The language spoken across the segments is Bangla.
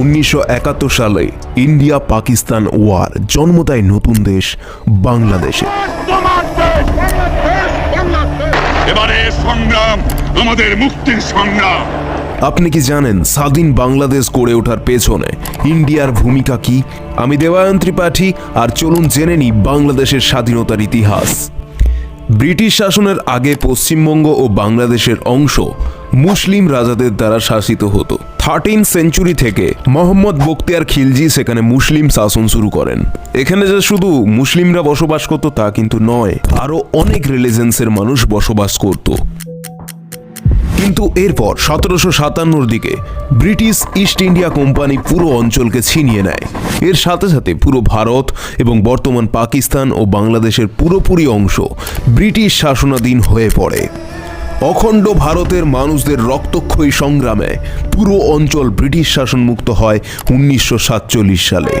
উনিশশো একাত্তর সালে ইন্ডিয়া পাকিস্তান ওয়ার জন্ম দেয় নতুন দেশ বাংলাদেশে। এবারে সংগ্রাম আমাদের মুক্তির সংগ্রাম। আপনি কি জানেন স্বাধীন বাংলাদেশ গড়ে ওঠার পেছনে ইন্ডিয়ার ভূমিকা কি? আমি দেবায়ন ত্রিপাঠী আর চলুন জেনে নিই বাংলাদেশের স্বাধীনতার ইতিহাস। ব্রিটিশ শাসনের আগে পশ্চিমবঙ্গ ও বাংলাদেশের অংশ মুসলিম রাজাদের দ্বারা শাসিত হতো। থার্টিন সেঞ্চুরি থেকে মোহাম্মদ বখতিয়ার খিলজি সেখানে মুসলিম শাসন শুরু করেন। এখানে যে শুধু মুসলিমরা বসবাস করতো তা কিন্তু নয় আরও অনেক রিলিজেন্সের মানুষ বসবাস করতো। কিন্তু এরপর সতেরোশো সাতান্নর দিকে ব্রিটিশ ইস্ট ইন্ডিয়া কোম্পানি পুরো অঞ্চলকে ছিনিয়ে নেয়। এর সাথে সাথে পুরো ভারত এবং বর্তমান পাকিস্তান ও বাংলাদেশের পুরোপুরি অংশ ব্রিটিশ শাসনাধীন হয়ে পড়ে। অখণ্ড ভারতের মানুষদের রক্তক্ষয়ী সংগ্রামে পুরো অঞ্চল ব্রিটিশ শাসনমুক্ত হয় উনিশশো সাতচল্লিশ সালে।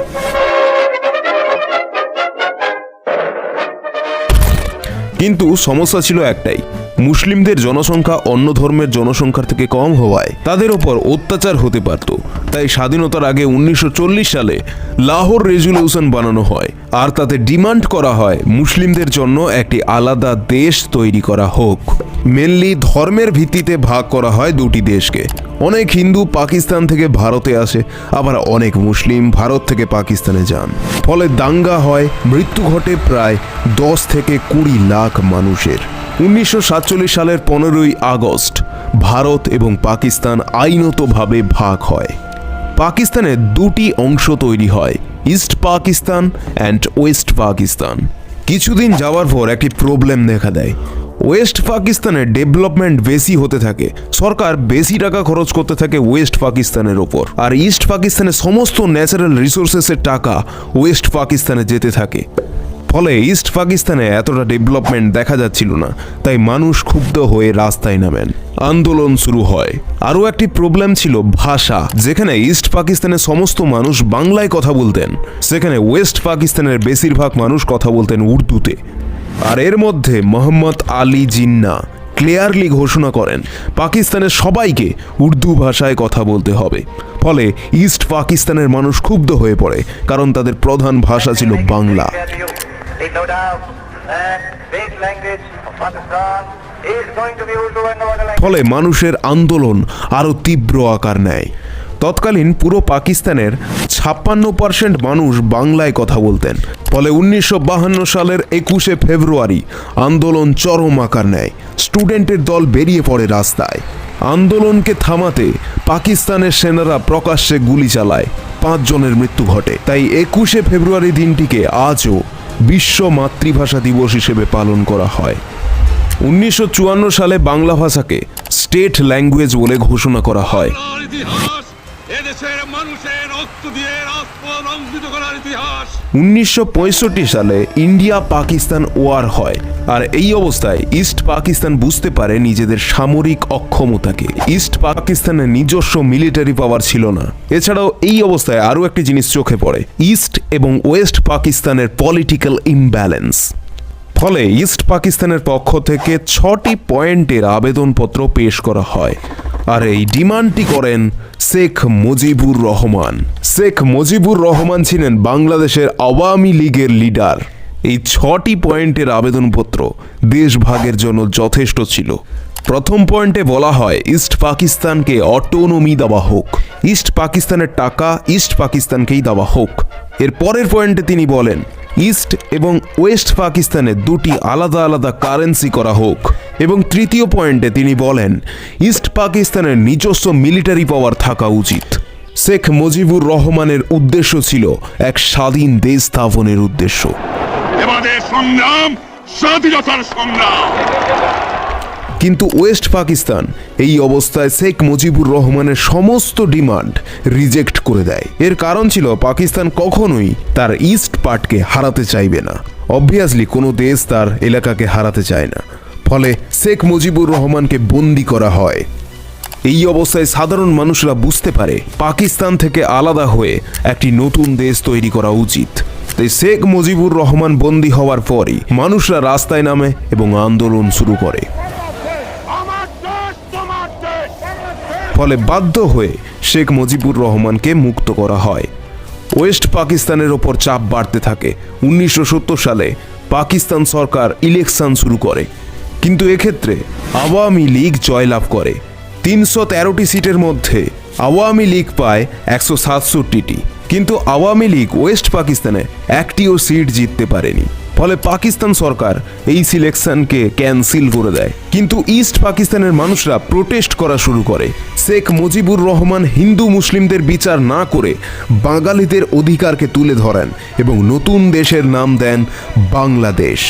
কিন্তু সমস্যা ছিল একটাই, মুসলিমদের জনসংখ্যা অন্য ধর্মের জনসংখ্যার থেকে কম হওয়ায় তাদের ওপর অত্যাচার হতে পারত। তাই স্বাধীনতার আগে উনিশশো চল্লিশ সালে লাহোর রেজুলিউশন বানানো হয় আর তাতে ডিমান্ড করা হয় মুসলিমদের জন্য একটি আলাদা দেশ তৈরি করা হোক। মেনলি ধর্মের ভিত্তিতে ভাগ করা হয় দুটি দেশকে। অনেক হিন্দু পাকিস্তান থেকে ভারতে আসে, আবার অনেক মুসলিম ভারত থেকে পাকিস্তানে যান। ফলে দাঙ্গা হয়, মৃত্যু ঘটে প্রায় দশ থেকে কুড়ি লাখ মানুষের। উনিশশো সাতচল্লিশ সালের পনেরোই আগস্ট, ভারত এবং পাকিস্তান আইনতভাবে ভাগ হয়। পাকিস্তানে দুটি অংশ তৈরি হয়, east Pakistan and west Pakistan. কিছুদিন যাওয়ার পর একটি প্রবলেম দেখা দেয়। ওয়েস্ট পাকিস্তানের ডেভেলপমেন্ট বেশি হতে থাকে। সরকার বেশি টাকা খরচ করতে থাকে ওয়েস্ট পাকিস্তানের ওপর। আর ইস্ট পাকিস্তানের সমস্ত ন্যাচারাল রিসোর্সেসের টাকা ওয়েস্ট পাকিস্তানে যেতে থাকে। ফলে ইস্ট পাকিস্তানে এতটা ডেভেলপমেন্ট দেখা যাচ্ছিল না। তাই মানুষ ক্ষুব্ধ হয়ে রাস্তায় নামেন। আন্দোলন শুরু হয়। আরও একটি প্রবলেম ছিল ভাষা, যেখানে ইস্ট পাকিস্তানের সমস্ত মানুষ বাংলায় কথা বলতেন। সেখানে ওয়েস্ট পাকিস্তানের বেশিরভাগ মানুষ কথা বলতেন উর্দুতে। আর এর মধ্যে মোহাম্মদ আলী জিন্না ক্লিয়ারলি ঘোষণা করেন পাকিস্তানের সবাইকে উর্দু ভাষায় কথা বলতে হবে। ফলে ইস্ট পাকিস্তানের মানুষ ক্ষুব্ধ হয়ে পড়ে কারণ তাদের প্রধান ভাষা ছিল বাংলা. ফলে মানুষের আন্দোলন আরও তীব্র আকার নেয়। তৎকালীন পুরো পাকিস্তানের ছাপ্পান্ন পার্সেন্ট মানুষ বাংলায় কথা বলতেন। ফলে উনিশশো সালের একুশে ফেব্রুয়ারি আন্দোলন চরম আকার নেয়। স্টুডেন্টের দল বেরিয়ে পড়ে রাস্তায়। আন্দোলনকে থামাতে পাকিস্তানের সেনারা প্রকাশ্যে গুলি চালায়। পাঁচজনের মৃত্যু ঘটে। তাই একুশে ফেব্রুয়ারি দিনটিকে আজও বিশ্ব মাতৃভাষা দিবস হিসেবে পালন করা হয়। উনিশশো চুয়ান্ন সালে বাংলা ভাষাকে স্টেট ল্যাঙ্গুয়েজ বলে ঘোষণা করা হয়। এদেশের মানুষের রক্ত দিয়ে অঙ্কিত করার ইতিহাস। উনিশশো পঁয়ষট্টি সালে ইন্ডিয়া পাকিস্তান ওয়ার হয়, আর এই অবস্থায় ইস্ট পাকিস্তান বুঝতে পারে নিজেদের সামরিক অক্ষমতাকে। ইস্ট পাকিস্তানের নিজস্ব মিলিটারি পাওয়ার ছিল না। এছাড়াও এই অবস্থায় আরও একটি জিনিস চোখে পড়ে, ইস্ট এবং ওয়েস্ট পাকিস্তানের পলিটিক্যাল ইমব্যালেন্স। ফলে ইস্ট পাকিস্তানের পক্ষ থেকে ছটি পয়েন্টের আবেদনপত্র পেশ করা হয়। আর এই ডিমান্ডটি করেন শেখ মুজিবুর রহমান। শেখ মুজিবুর রহমান ছিলেন বাংলাদেশের আওয়ামী লীগের লিডার। এই ছটি পয়েন্টের আবেদনপত্র দেশভাগের জন্য যথেষ্ট ছিল। প্রথম পয়েন্টে বলা হয়, ইস্ট পাকিস্তানকে অটোনমি দেওয়া হোক। ইস্ট পাকিস্তানের টাকা ইস্ট পাকিস্তানকেই দেওয়া হোক। এর পরের পয়েন্টে তিনি বলেন, ইস্ট এবং ওয়েস্ট পাকিস্তানে দুটি আলাদা আলাদা কারেন্সি করা হোক। এবং তৃতীয় পয়েন্টে তিনি বলেন ইস্ট পাকিস্তানের নিজস্ব মিলিটারি পাওয়ার থাকা উচিত। শেখ মুজিবুর রহমানের উদ্দেশ্য ছিল এক স্বাধীন দেশ স্থাপনের উদ্দেশ্য। সংগ্রাম স্বাধীনতার সংগ্রাম। কিন্তু ওয়েস্ট পাকিস্তান এই অবস্থায় শেখ মুজিবুর রহমানের সমস্ত ডিমান্ড রিজেক্ট করে দেয়। এর কারণ ছিল পাকিস্তান কখনোই তার ইস্ট পার্টকে হারাতে চাইবে না। অবভিয়াসলি কোনো দেশ তার এলাকাকে হারাতে চায় না। ফলে শেখ মুজিবুর রহমানকে বন্দি করা হয়। এই অবস্থায় সাধারণ মানুষরা বুঝতে পারে পাকিস্তান থেকে আলাদা হয়ে একটি নতুন দেশ তৈরি করা উচিত। তাই শেখ মুজিবুর রহমান বন্দী হওয়ার পরই মানুষরা রাস্তায় নামে এবং আন্দোলন শুরু করে। ফলে বাধ্য হয়ে শেখ মুজিবুর রহমানকে মুক্ত করা হয়। ওয়েস্ট পাকিস্তানের ওপর চাপ বাড়তে থাকে। উনিশশো সত্তর সালে পাকিস্তান সরকার ইলেকশন শুরু করে। কিন্তু এক্ষেত্রে আওয়ামী লীগ জয়লাভ করে। তিনশো তেরোটি সিটের মধ্যে আওয়ামী লীগ পায় একশো সাতষট্টিটি। কিন্তু আওয়ামী লীগ ওয়েস্ট পাকিস্তানে একটিও সিট জিততে পারেনি। ফলে পাকিস্তান সরকার এই সিলেকশনকে ক্যান্সেল করে দেয়। কিন্তু ইস্ট পাকিস্তানের মানুষরা প্রোটেস্ট করা শুরু করে। শেখ মুজিবুর রহমান হিন্দু মুসলিমদের বিচার না করে বাঙালিদের অধিকারকে তুলে ধরেন এবং নতুন দেশের নাম দেন বাংলাদেশ।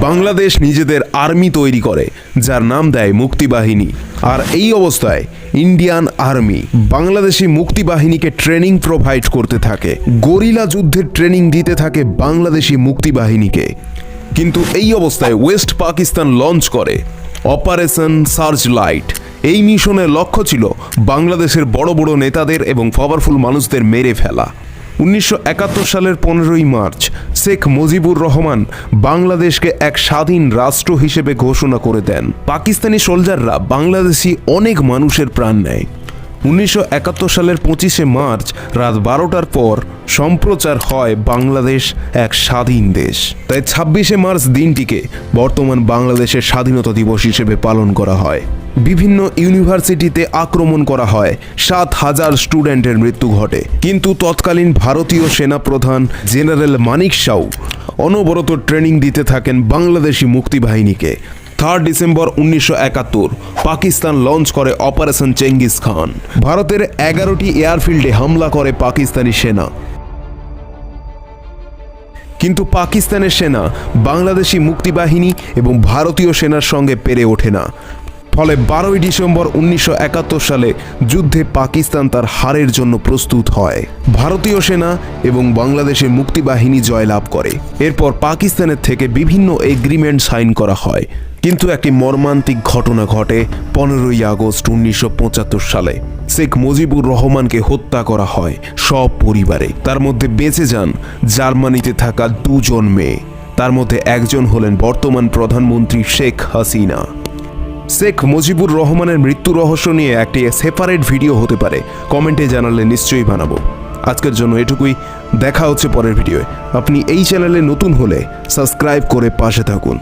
বাংলাদেশ নিজেদের আর্মি তৈরি করে, যার নাম দেয় মুক্তিবাহিনী। আর এই অবস্থায় ইন্ডিয়ান আর্মি বাংলাদেশি মুক্তিবাহিনীকে ট্রেনিং প্রোভাইড করতে থাকে। গরিলা যুদ্ধের ট্রেনিং দিতে থাকে বাংলাদেশি মুক্তিবাহিনীকে। কিন্তু এই অবস্থায় ওয়েস্ট পাকিস্তান লঞ্চ করে অপারেশন সার্চ লাইট। এই মিশনের লক্ষ্য ছিল বাংলাদেশের বড় বড় নেতাদের এবং পাওয়ারফুল মানুষদের মেরে ফেলা। উনিশশো একাত্তর সালের পনেরোই মার্চ শেখ মুজিবুর রহমান বাংলাদেশকে এক স্বাধীন রাষ্ট্র হিসেবে ঘোষণা করে দেন। পাকিস্তানি সোলজাররা বাংলাদেশি অনেক মানুষের প্রাণ নেয়। উনিশশো একাত্তর সালের পঁচিশে মার্চ, রাত বারোটার পর সম্প্রচার হয় বাংলাদেশ এক স্বাধীন দেশ। তাই ছাব্বিশে মার্চ দিনটিকে বর্তমান বাংলাদেশের স্বাধীনতা দিবস হিসেবে পালন করা হয়। বিভিন্ন ইউনিভার্সিটিতে আক্রমণ করা হয়, সাত হাজার স্টুডেন্টের মৃত্যু ঘটে। কিন্তু তৎকালীন ভারতীয় সেনাপ্রধান জেনারেল মানিক শাউ অনবরত ট্রেনিং দিতে থাকেন বাংলাদেশি মুক্তিবাহিনীকে। থার্ড ডিসেম্বর উনিশশো একাত্তর, পাকিস্তান লঞ্চ করে অপারেশন চেঙ্গিস খান ভারতের এগারোটি এয়ারফিল্ডে হামলা করে পাকিস্তানি সেনা। কিন্তু পাকিস্তানের সেনা বাংলাদেশি মুক্তিবাহিনী এবং ভারতীয় সেনার সঙ্গে পেরে ওঠে না। ফলে বারোই ডিসেম্বর উনিশশো একাত্তর সালে যুদ্ধে পাকিস্তান তার হারের জন্য প্রস্তুত হয়। ভারতীয় সেনা এবং বাংলাদেশের মুক্তিবাহিনী জয়লাভ করে। এরপর পাকিস্তানের থেকে বিভিন্ন এগ্রিমেন্ট সাইন করা হয়। কিন্তু একটি মর্মান্তিক ঘটনা ঘটে পনেরোই আগস্ট উনিশশো পঁচাত্তর সালে। শেখ মুজিবুর রহমানকে হত্যা করা হয় সব পরিবারে। তার মধ্যে বেঁচে যান জার্মানিতে থাকা দুজন মেয়ে। তার মধ্যে একজন হলেন বর্তমান প্রধানমন্ত্রী শেখ হাসিনা। শেখ মুজিবুর রহমানের মৃত্যু রহস্য নিয়ে একটি সেপারেট ভিডিও হতে পারে। কমেন্টে জানালে নিশ্চয়ই বানাবো। আজকের জন্য এটুকুই। দেখা হচ্ছে পরের ভিডিওয়ে আপনি এই চ্যানেলে নতুন হলে সাবস্ক্রাইব করে পাশে থাকুন।